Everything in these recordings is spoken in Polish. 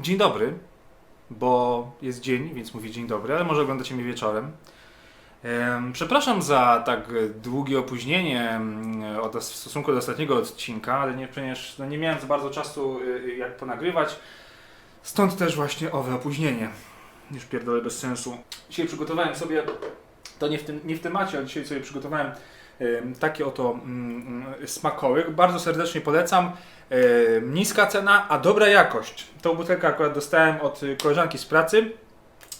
Dzień dobry, bo jest dzień, więc mówię dzień dobry, ale może oglądacie mnie wieczorem. Em, Przepraszam za tak długie opóźnienie w stosunku do ostatniego odcinka, ale nie, ponieważ no, nie miałem za bardzo czasu y, y, jak ponagrywać. Stąd też właśnie owe opóźnienie. Już pierdolę bez sensu. Dzisiaj przygotowałem sobie, to nie w, tym, nie w temacie, ale dzisiaj sobie przygotowałem em, takie oto mm, mm, smakołyk. Bardzo serdecznie polecam. E, niska cena, a dobra jakość. Tą butelkę akurat dostałem od koleżanki z pracy,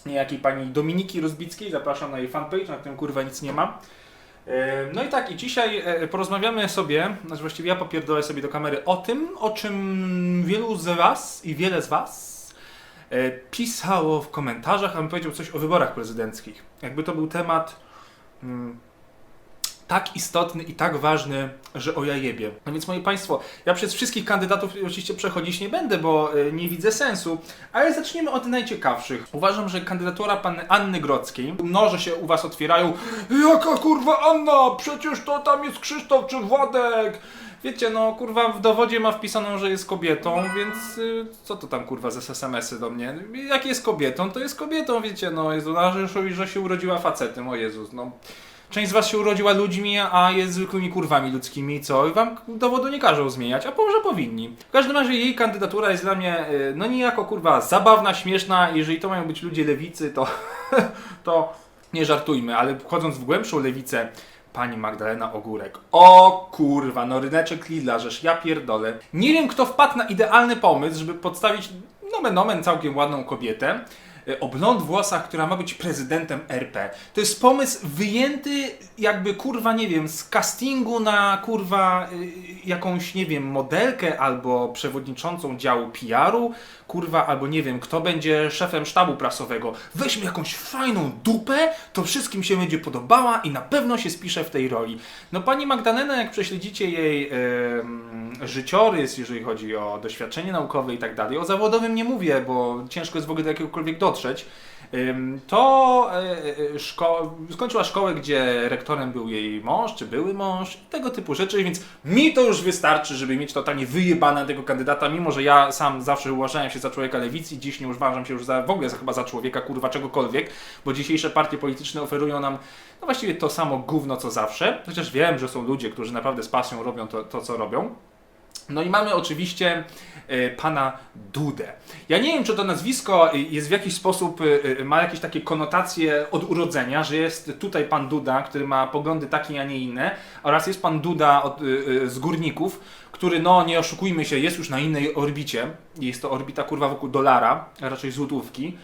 niejakiej pani Dominiki Rozbickiej. Zapraszam na jej fanpage, na którym kurwa nic nie ma. E, No i tak, i dzisiaj e, porozmawiamy sobie, znaczy właściwie ja popierdolę sobie do kamery o tym, o czym wielu z Was i wiele z Was e, pisało w komentarzach, a bym powiedział coś o wyborach prezydenckich. Jakby to był temat mm, tak istotny i tak ważny, że o ja jebie. No więc moi Państwo, ja przez wszystkich kandydatów oczywiście przechodzić nie będę, bo e, nie widzę sensu, ale zaczniemy od najciekawszych. Uważam, że kandydatura panny Anny Grodzkiej, noże się u Was otwierają, jaka kurwa Anna, przecież to tam jest Krzysztof czy Władek. Wiecie, no kurwa w dowodzie ma wpisaną, że jest kobietą, więc y, co to tam kurwa ze SMS-y do mnie? Jak jest kobietą, to jest kobietą, wiecie, no Jezu, no, że, że się urodziła facetem, o Jezus, no. Część z was się urodziła ludźmi, a jest zwykłymi kurwami ludzkimi, co? Wam dowodu nie każą zmieniać, a może powinni. W każdym razie jej kandydatura jest dla mnie, y, no niejako kurwa, zabawna, śmieszna. Jeżeli to mają być ludzie lewicy, to, to nie żartujmy, ale wchodząc w głębszą lewicę, pani Magdalena Ogórek. O kurwa, no ryneczek Lidla, żeż ja pierdolę. Nie wiem, kto wpadł na idealny pomysł, żeby podstawić nomen nomen całkiem ładną kobietę o blond włosach, która ma być prezydentem RP. To jest pomysł wyjęty jakby kurwa, nie wiem, z castingu na kurwa y, jakąś, nie wiem, modelkę albo przewodniczącą działu PR-u, kurwa, albo nie wiem, kto będzie szefem sztabu prasowego. Weźmy jakąś fajną dupę, to wszystkim się będzie podobała i na pewno się spisze w tej roli. No pani Magdalena, jak prześledzicie jej em, życiorys, jeżeli chodzi o doświadczenie naukowe i tak dalej, o zawodowym nie mówię, bo ciężko jest w ogóle do jakiegokolwiek dotrzeć, Ym, to e, e, szko- skończyła szkołę, gdzie rektorem był jej mąż, czy były mąż, tego typu rzeczy, więc mi to już wystarczy, żeby mieć totalnie wyjebane tego kandydata, mimo że ja sam zawsze uważałem się za człowieka lewicy, dziś nie uważam się już za, w ogóle za, chyba za człowieka, kurwa, czegokolwiek, bo dzisiejsze partie polityczne oferują nam no właściwie to samo gówno, co zawsze, chociaż wiem, że są ludzie, którzy naprawdę z pasją robią to, to co robią. No i mamy oczywiście e, pana Dudę. Ja nie wiem, czy to nazwisko e, jest w jakiś sposób, e, ma jakieś takie konotacje od urodzenia, że jest tutaj pan Duda, który ma poglądy takie, a nie inne, oraz jest pan Duda od, z Górników, który, no nie oszukujmy się, jest już na innej orbicie. Jest to orbita kurwa wokół dolara, raczej złotówki.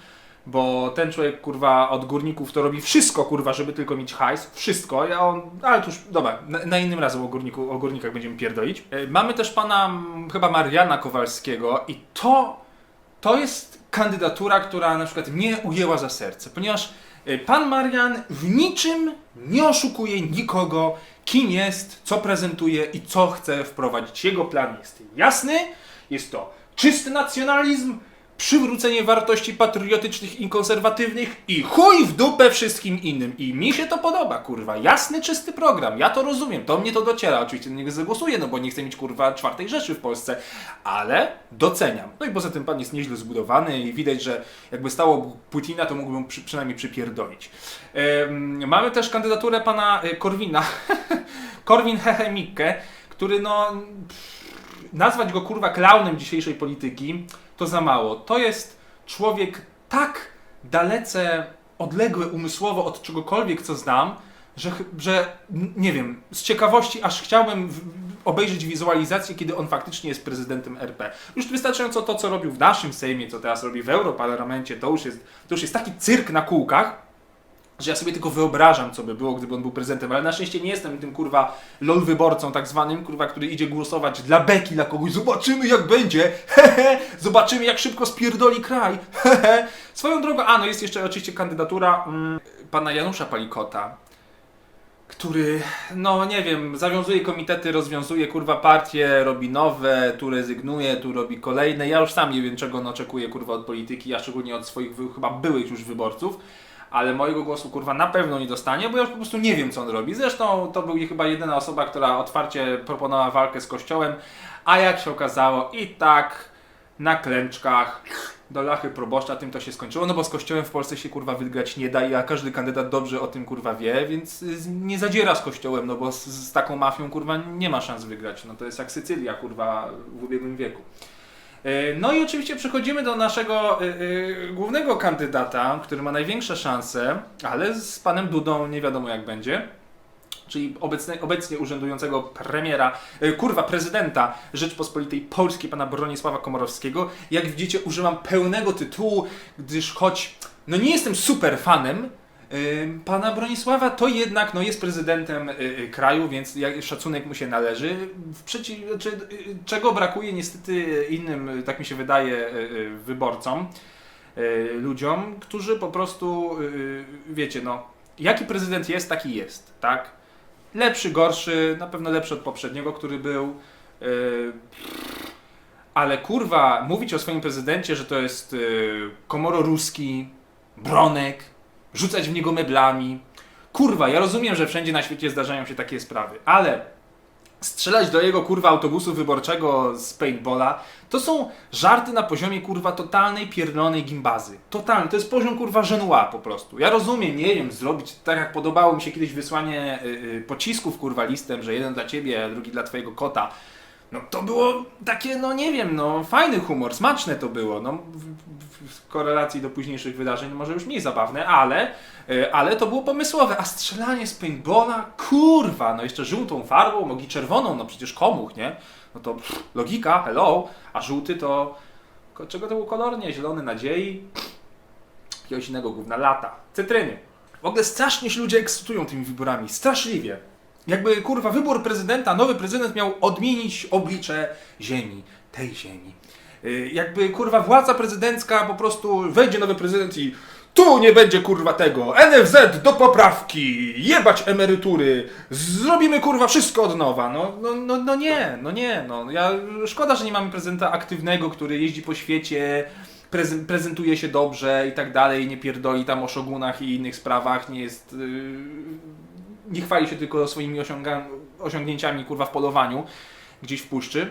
Bo ten człowiek, kurwa, od górników to robi wszystko, kurwa, żeby tylko mieć hajs. Wszystko. Ja on, ale to już, dobra, na, na innym razem o, górniku, o górnikach będziemy pierdolić. E, Mamy też pana, chyba Mariana Kowalskiego i to, to jest kandydatura, która na przykład mnie ujęła za serce, ponieważ e, pan Marian w niczym nie oszukuje nikogo, kim jest, co prezentuje i co chce wprowadzić. Jego plan jest jasny, jest to czysty nacjonalizm, przywrócenie wartości patriotycznych i konserwatywnych i chuj w dupę wszystkim innym. I mi się to podoba, kurwa. Jasny, czysty program. Ja to rozumiem. Do mnie to dociera. Oczywiście nie zagłosuję, no bo nie chcę mieć, kurwa, czwartej Rzeszy w Polsce. Ale doceniam. No i poza tym pan jest nieźle zbudowany i widać, że jakby stało Putina, to mógłbym przy, przynajmniej przypierdolić. Mamy też kandydaturę pana y, Korwina. Korwin Hehe który no nazwać go kurwa klaunem dzisiejszej polityki to za mało. To jest człowiek tak dalece odległy umysłowo od czegokolwiek, co znam, że, że nie wiem, z ciekawości aż chciałbym obejrzeć wizualizację, kiedy on faktycznie jest prezydentem RP. Już wystarczająco to, co robił w naszym Sejmie, co teraz robi w Europarlamencie, to już jest, to już jest taki cyrk na kółkach, że ja sobie tylko wyobrażam, co by było, gdyby on był prezydentem, ale na szczęście nie jestem tym kurwa lol wyborcą tak zwanym, kurwa, który idzie głosować dla beki, dla kogoś, zobaczymy jak będzie, hehe, zobaczymy jak szybko spierdoli kraj, hehe. Swoją drogą, a no jest jeszcze oczywiście kandydatura mm, pana Janusza Palikota, który, no nie wiem, zawiązuje komitety, rozwiązuje kurwa partie, robi nowe, tu rezygnuje, tu robi kolejne. Ja już sam nie wiem, czego on oczekuje kurwa od polityki, a szczególnie od swoich chyba byłych już wyborców. Ale mojego głosu kurwa na pewno nie dostanie, bo ja już po prostu nie wiem, co on robi. Zresztą to był chyba jedyna osoba, która otwarcie proponowała walkę z kościołem, a jak się okazało, i tak na klęczkach do lachy proboszcza, tym to się skończyło, no bo z kościołem w Polsce się kurwa wygrać nie da i a każdy kandydat dobrze o tym kurwa wie, więc nie zadziera z kościołem, no bo z, z taką mafią kurwa nie ma szans wygrać. No to jest jak Sycylia kurwa w ubiegłym wieku. E, No i oczywiście przechodzimy do naszego y, y, głównego kandydata, który ma największe szanse, ale z panem Dudą nie wiadomo jak będzie. Czyli obecnie, obecnie urzędującego premiera, kurwa, prezydenta Rzeczpospolitej Polskiej, pana Bronisława Komorowskiego. Jak widzicie, używam pełnego tytułu, gdyż choć no nie jestem super fanem pana Bronisława, to jednak no, jest prezydentem y, y, kraju, więc szacunek mu się należy. W przeciw, czy, y, czego brakuje niestety innym, tak mi się wydaje, wyborcom, ludziom, którzy po prostu, wiecie, no, jaki prezydent jest, taki jest, tak? Lepszy, gorszy, na pewno lepszy od poprzedniego, który był. ale kurwa, mówić o swoim prezydencie, że to jest y, komoro ruski, bronek, rzucać w niego meblami. Kurwa, ja rozumiem, że wszędzie na świecie zdarzają się takie sprawy, ale strzelać do jego kurwa autobusu wyborczego z paintballa, to są żarty na poziomie kurwa totalnej pierdolonej gimbazy. Totalny, to jest poziom kurwa żenua po prostu. Ja rozumiem, nie wiem, zrobić tak jak podobało mi się kiedyś wysłanie y, y, pocisków kurwa listem, że jeden dla ciebie, a drugi dla twojego kota. No to było takie, no nie wiem, no fajny humor, smaczne to było, no w, w, korelacji do późniejszych wydarzeń może już mniej zabawne, ale, y, ale to było pomysłowe, a strzelanie z paintballa, kurwa, no jeszcze żółtą farbą, mogli czerwoną, no przecież komuch, nie? No to pff, logika, hello, a żółty to, czego to był kolor? Nie, zielony nadziei, jakiegoś innego gówna, lata, cytryny. W ogóle strasznie się ludzie ekscytują tymi wyborami, straszliwie. Jakby kurwa wybór prezydenta, nowy prezydent miał odmienić oblicze ziemi, tej ziemi. Y, Jakby kurwa władza prezydencka po prostu wejdzie nowy prezydent i tu nie będzie kurwa tego, NFZ do poprawki, jebać emerytury, zrobimy kurwa wszystko od nowa. No, no, no, no nie, no nie, no ja, szkoda, że nie mamy prezydenta aktywnego, który jeździ po świecie, prezen- prezentuje się dobrze i tak dalej, nie pierdoli tam o szogunach i innych sprawach, nie jest... Yy, nie chwali się tylko swoimi osiągnięciami kurwa w polowaniu gdzieś w puszczy.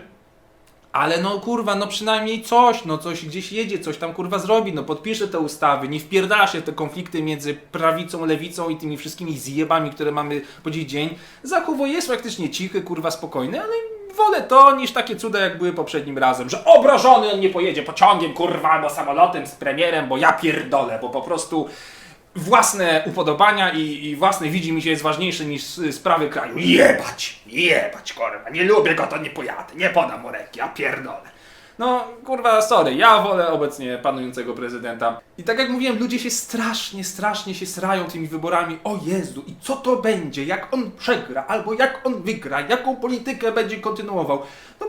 Ale no kurwa, no przynajmniej coś, no coś gdzieś jedzie, coś tam kurwa zrobi, no podpisze te ustawy, nie wpierdala się w te konflikty między prawicą, lewicą i tymi wszystkimi zjebami, które mamy po dziś dzień. Zachowuje jest praktycznie cichy, kurwa spokojny, ale wolę to niż takie cuda jak były poprzednim razem, że obrażony on nie pojedzie pociągiem, kurwa, albo samolotem z premierem, bo ja pierdolę, bo po prostu własne upodobania i, i własne widzi mi się jest ważniejsze niż sprawy kraju. Jebać, jebać, kurwa, nie lubię go, to nie pojadę, nie podam mu ręki, ja pierdolę. No, kurwa, sorry, ja wolę obecnie panującego prezydenta. I tak jak mówiłem, ludzie się strasznie, strasznie się srają tymi wyborami. O Jezu, i co to będzie, jak on przegra, albo jak on wygra, jaką politykę będzie kontynuował. No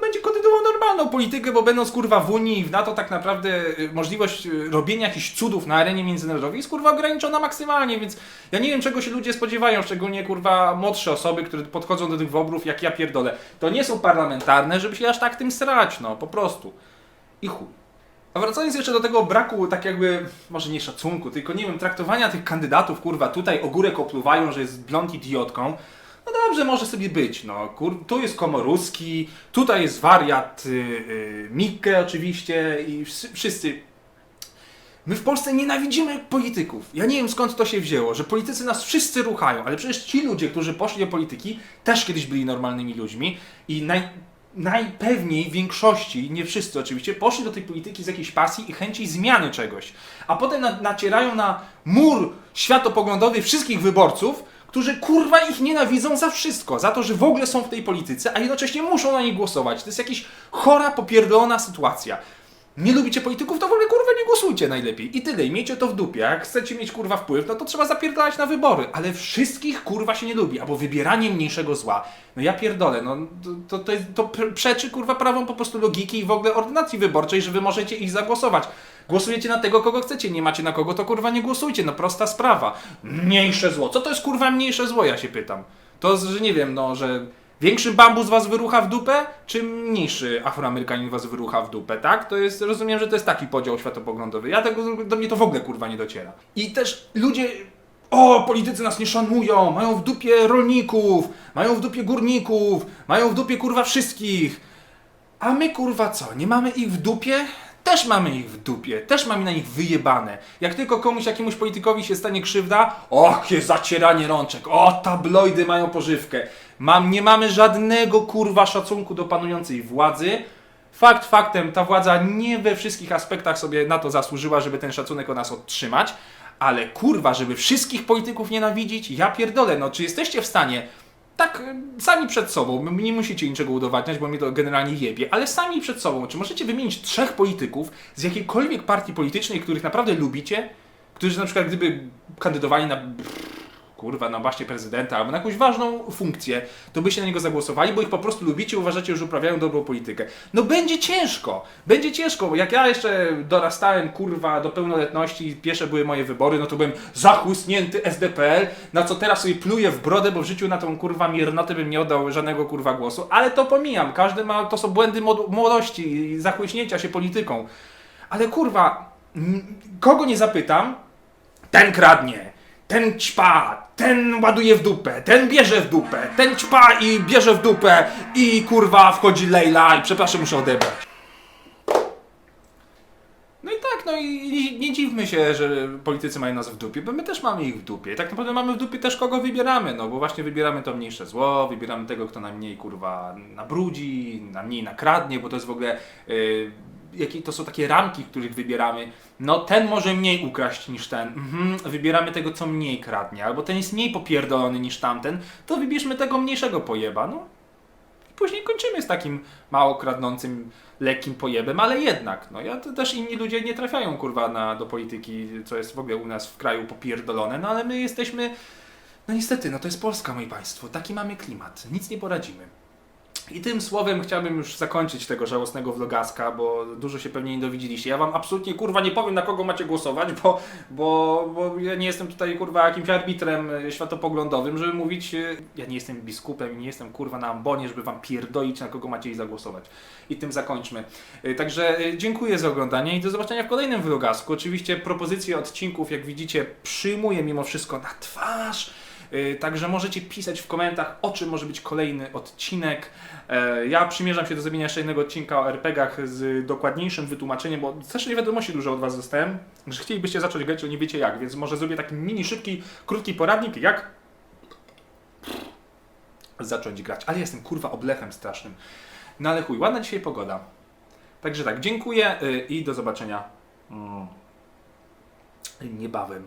normalną politykę, bo będąc kurwa w Unii i w NATO tak naprawdę y, możliwość y, robienia jakichś cudów na arenie międzynarodowej jest kurwa ograniczona maksymalnie, więc ja nie wiem czego się ludzie spodziewają, szczególnie kurwa młodsze osoby, które podchodzą do tych wyborów jak ja pierdolę. To nie są parlamentarne, żeby się aż tak tym srać, no po prostu. I chuj. A wracając jeszcze do tego braku, tak jakby, może nie szacunku, tylko nie wiem, traktowania tych kandydatów, kurwa, tutaj ogórek opluwają, że jest blond idiotką. No dobrze, może sobie być, no. Kur, tu jest Komoruski, tutaj jest wariat y, y, Mikke oczywiście i wszyscy-. My w Polsce nienawidzimy polityków. Ja nie wiem skąd to się wzięło, że politycy nas wszyscy ruchają, ale przecież ci ludzie, którzy poszli do polityki, też kiedyś byli normalnymi ludźmi i naj, najpewniej w większości, nie wszyscy oczywiście, poszli do tej polityki z jakiejś pasji i chęci zmiany czegoś. A potem na, nacierają na mur światopoglądowy wszystkich wyborców, którzy kurwa ich nienawidzą za wszystko, za to, że w ogóle są w tej polityce, a jednocześnie muszą na nich głosować. To jest jakaś chora, popierdolona sytuacja. Nie lubicie polityków, to w ogóle kurwa nie głosujcie najlepiej. I tyle, i miejcie to w dupie. Jak chcecie mieć kurwa wpływ, no to trzeba zapierdalać na wybory. Ale wszystkich kurwa się nie lubi, albo wybieranie mniejszego zła. No ja pierdolę, no to, to, jest, to pr- przeczy kurwa prawom po prostu logiki i w ogóle ordynacji wyborczej, że wy możecie ich zagłosować. Głosujecie na tego, kogo chcecie, nie macie na kogo, to kurwa nie głosujcie, no prosta sprawa. Mniejsze zło. Co to jest kurwa mniejsze zło, ja się pytam. To, że nie wiem, no, że większy bambus was wyrucha w dupę, czy mniejszy Afroamerykanin was wyrucha w dupę, tak? To jest, rozumiem, że to jest taki podział światopoglądowy. Ja tego, do mnie to w ogóle kurwa nie dociera. I też ludzie, o, politycy nas nie szanują, mają w dupie rolników, mają w dupie górników, mają w dupie kurwa wszystkich. A my kurwa co, nie mamy ich w dupie? Też mamy ich w dupie, też mamy na nich wyjebane. Jak tylko komuś, jakiemuś politykowi się stanie krzywda, och, jest zacieranie rączek, o, tabloidy mają pożywkę. Mam, nie mamy żadnego kurwa szacunku do panującej władzy. Fakt faktem, ta władza nie we wszystkich aspektach sobie na to zasłużyła, żeby ten szacunek o nas otrzymać, ale kurwa, żeby wszystkich polityków nienawidzić, ja pierdolę, no czy jesteście w stanie tak sami przed sobą, nie musicie niczego udowadniać, bo mnie to generalnie jebie, ale sami przed sobą, czy możecie wymienić trzech polityków z jakiejkolwiek partii politycznej, których naprawdę lubicie, którzy na przykład gdyby kandydowali na kurwa, na właśnie prezydenta albo na jakąś ważną funkcję, to byście na niego zagłosowali, bo ich po prostu lubicie, uważacie, że uprawiają dobrą politykę. No będzie ciężko, będzie ciężko, bo jak ja jeszcze dorastałem, kurwa, do pełnoletności, pierwsze były moje wybory, no to byłem zachłysnięty SDPL, na co teraz sobie pluję w brodę, bo w życiu na tą kurwa miernotę bym nie oddał żadnego kurwa głosu, ale to pomijam, każdy ma, to są błędy młodości i zachłyśnięcia się polityką. Ale kurwa, kogo nie zapytam, ten kradnie, ten ćpa, ten ładuje w dupę, ten bierze w dupę, ten ćpa i bierze w dupę i kurwa wchodzi Lejla i przepraszam muszę odebrać. No i tak, no i nie, nie dziwmy się, że politycy mają nas w dupie, bo my też mamy ich w dupie. I tak naprawdę mamy w dupie też kogo wybieramy, no bo właśnie wybieramy to mniejsze zło, wybieramy tego, kto najmniej kurwa nabrudzi, najmniej nakradnie, bo to jest w ogóle... Yy, jakie to są takie ramki, których wybieramy. No ten może mniej ukraść niż ten. Mhm, wybieramy tego, co mniej kradnie. Albo ten jest mniej popierdolony niż tamten, to wybierzmy tego mniejszego pojeba. No. I później kończymy z takim mało kradnącym, lekkim pojebem, ale jednak. No ja też inni ludzie nie trafiają kurwa na, do polityki, co jest w ogóle u nas w kraju popierdolone, no ale my jesteśmy. No niestety, no to jest Polska, moi państwo. Taki mamy klimat. Nic nie poradzimy. I tym słowem chciałbym już zakończyć tego żałosnego vlogaska, bo dużo się pewnie nie dowiedzieliście. Ja wam absolutnie kurwa nie powiem na kogo macie głosować, bo, bo, bo ja nie jestem tutaj kurwa jakimś arbitrem e, światopoglądowym, żeby mówić. e, Ja nie jestem biskupem i nie jestem kurwa na ambonie, żeby wam pierdolić na kogo macie i zagłosować. I tym zakończmy. E, Także dziękuję za oglądanie i do zobaczenia w kolejnym vlogasku. Oczywiście propozycje odcinków, jak widzicie, przyjmuję mimo wszystko na twarz. Yy, Także możecie pisać w komentarzach, o czym może być kolejny odcinek. E, Ja przymierzam się do zrobienia jeszcze jednego odcinka o RPGach z dokładniejszym wytłumaczeniem, bo strasznie wiadomości dużo od Was dostałem, że chcielibyście zacząć grać, ale nie wiecie jak, więc może zrobię taki mini, szybki, krótki poradnik, jak zacząć grać. Ale jestem kurwa oblechem strasznym. No ale chuj, ładna dzisiaj pogoda. Także tak, dziękuję y, i do zobaczenia mm, niebawem.